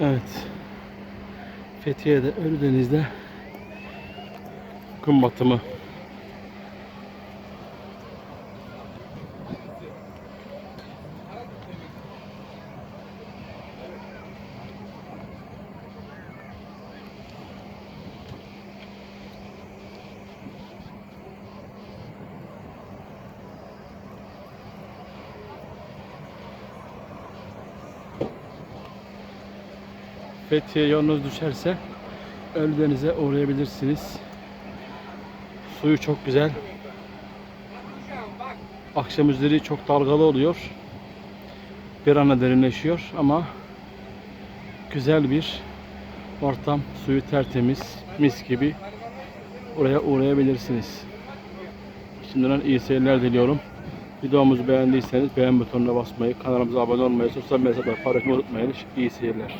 Evet. Fethiye'de Ölüdeniz'de gün batımı. Fethiye yolunuz düşerse Ölüdeniz'e uğrayabilirsiniz. Suyu çok güzel. Akşam üzeri çok dalgalı oluyor. Bir ana derinleşiyor ama güzel bir ortam. Suyu tertemiz, mis gibi. Oraya uğrayabilirsiniz. Şimdiden iyi seyirler diliyorum. Videomuzu beğendiyseniz beğen butonuna basmayı, kanalımıza abone olmayı, sosyal medyada paylaşmayı unutmayın. İyi seyirler.